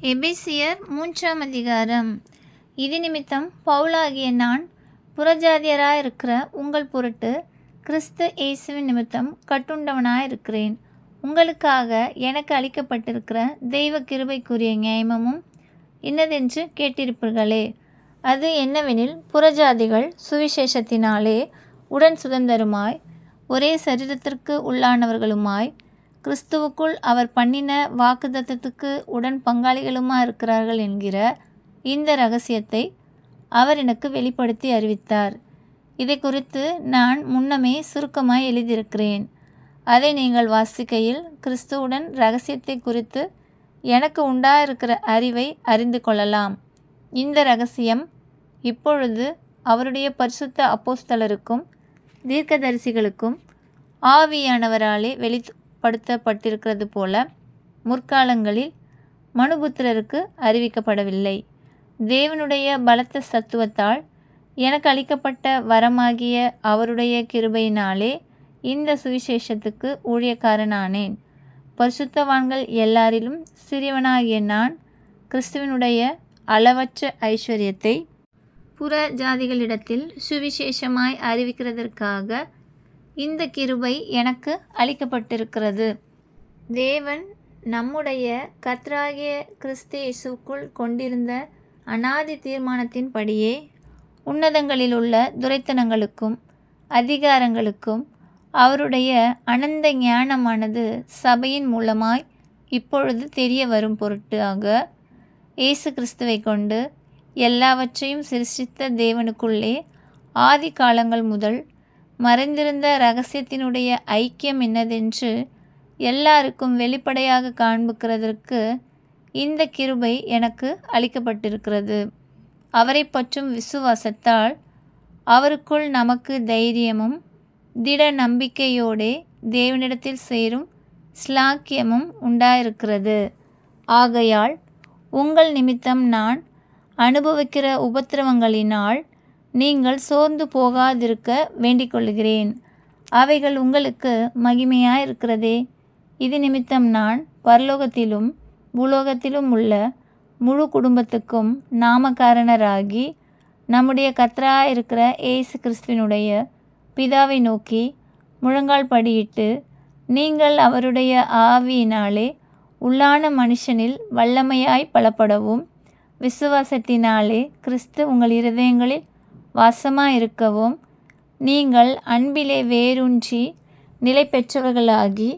எபிசியர் மூன்றாம் அதிகாரம். இது நிமித்தம் பவுலாகிய நான் புறஜாதியராக இருக்கிற உங்கள் பொருட்டு கிறிஸ்து இயேசுவின் நிமித்தம் கட்டுண்டவனாயிருக்கிறேன். உங்களுக்காக எனக்கு அளிக்கப்பட்டிருக்கிற தெய்வ கிருபைக்குரிய நியமமும் இன்னதென்று கேட்டிருப்பீர்களே. அது என்னவெனில் புறஜாதிகள் சுவிசேஷத்தினாலே உடன் சுதந்தருமாய் ஒரே சரீரத்திற்கு உள்ளானவர்களுமாய் கிறிஸ்துவுக்குள் அவர் பண்ணின வாக்குதத்தத்துக்கு உடன் பங்காளிகளுமா இருக்கிறார்கள் என்கிற இந்த ரகசியத்தை அவர் எனக்கு வெளிப்படுத்தி அறிவித்தார். இதை குறித்து நான் முன்னமே சுருக்கமாய் எழுதியிருக்கிறேன். அதை நீங்கள் வாசிக்கையில் கிறிஸ்துவுடன் ரகசியத்தை குறித்து எனக்கு உண்டாயிருக்கிற அறிவை அறிந்து கொள்ளலாம். இந்த ரகசியம் இப்பொழுது அவருடைய பரிசுத்த அப்போஸ்தலருக்கும் தீர்க்கதரிசிகளுக்கும் ஆவியானவராலே வெளிப்படுத்தப்பட்டிருக்கிறது போல முற்காலங்களில் மனுபுத்திரருக்கு அறிவிக்கப்படவில்லை. தேவனுடைய பலத்த சத்துவத்தால் எனக்கு அளிக்கப்பட்ட வரமாகிய அவருடைய கிருபையினாலே இந்த சுவிசேஷத்துக்கு ஊழியக்காரனானேன். பரிசுத்தவான்கள் எல்லாரிலும் சிறியவனாகிய நான் கிறிஸ்துவனுடைய அளவற்ற ஐஸ்வர்யத்தை புற ஜாதிகளிடத்தில் சுவிசேஷமாய் அறிவிக்கிறதற்காக இந்த கிருபை எனக்கு அளிக்கப்பட்டிருக்கிறது. தேவன் நம்முடைய கத்ராகிய கிறிஸ்தேசுக்குள் கொண்டிருந்த அனாதி தீர்மானத்தின்படியே உன்னதங்களில் உள்ள துரைத்தனங்களுக்கும் அதிகாரங்களுக்கும் அவருடைய அனந்த ஞானமானது சபையின் மூலமாய் இப்பொழுது தெரிய வரும் பொருட்டாக இயேசு கிறிஸ்துவை கொண்டு எல்லாவற்றையும் சிருஷ்டித்த தேவனுக்குள்ளே ஆதி காலங்கள் முதல் மறைந்திருந்த ரகசியத்தினுடைய ஐக்கியம் என்னதென்று எல்லாருக்கும் வெளிப்படையாக காண்பிக்கிறதற்கு இந்த கிருபை எனக்கு அளிக்கப்பட்டிருக்கிறது. அவரை பற்றும் விசுவாசத்தால் அவருக்குள் நமக்கு தைரியமும் திட நம்பிக்கையோடே தேவனிடத்தில் சேரும் ஸ்லாக்கியமும் உண்டாயிருக்கிறது. ஆகையால் உங்கள் நிமித்தம் நான் அனுபவிக்கிற உபத்திரவங்களினால் நீங்கள் சோர்ந்து போகாதிருக்க வேண்டிக் கொள்கிறேன் அவைகள் உங்களுக்கு மகிமையாயிருக்கிறதே. இது நிமித்தம் நான் பரலோகத்திலும் பூலோகத்திலும் உள்ள முழு குடும்பத்துக்கும் நாமகாரணராகி நம்முடைய கத்ரா இருக்கிற ஏசு கிறிஸ்துவினுடைய பிதாவை நோக்கி முழங்கால் படியிட்டு நீங்கள் அவருடைய ஆவியினாலே உள்ளான மனுஷனில் வல்லமையாய் பலப்படவும் விசுவாசத்தினாலே கிறிஸ்து உங்கள் இருதயங்களில் வாசமாயிருக்கவும். நீங்கள் அன்பிலே வேரூன்றி நிலை பெற்றவர்களாகி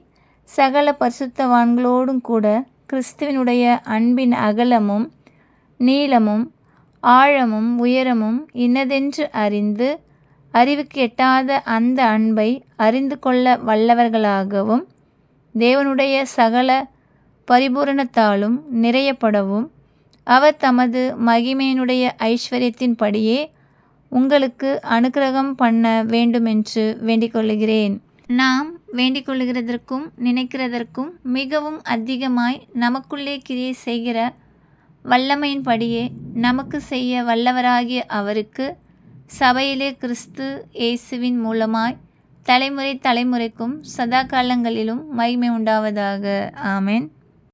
சகல பரிசுத்தவான்களோடும் கூட கிறிஸ்துவினுடைய அன்பின் அகலமும் நீளமும் ஆழமும் உயரமும் இன்னதென்று அறிந்து அறிவுக்கு எட்டாத அந்த அன்பை அறிந்து கொள்ள வல்லவர்களாகவும் தேவனுடைய சகல பரிபூரணத்தாலும் நிறையப்படவும் அவர் தமது மகிமையினுடைய ஐஸ்வர்யத்தின்படியே உங்களுக்கு அனுக்கிரகம் பண்ண வேண்டுமென்று வேண்டிக் கொள்கிறேன் நாம் வேண்டிக் கொள்கிறதற்கும் நினைக்கிறதற்கும் மிகவும் அதிகமாய் நமக்குள்ளே கிரியை செய்கிற வல்லமையின்படியே நமக்கு செய்ய வல்லவராகிய அவருக்கு சபையிலே கிறிஸ்து இயேசுவின் மூலமாய் தலைமுறை தலைமுறைக்கும் சதா காலங்களிலும் மகிமை உண்டாவதாக. ஆமேன்.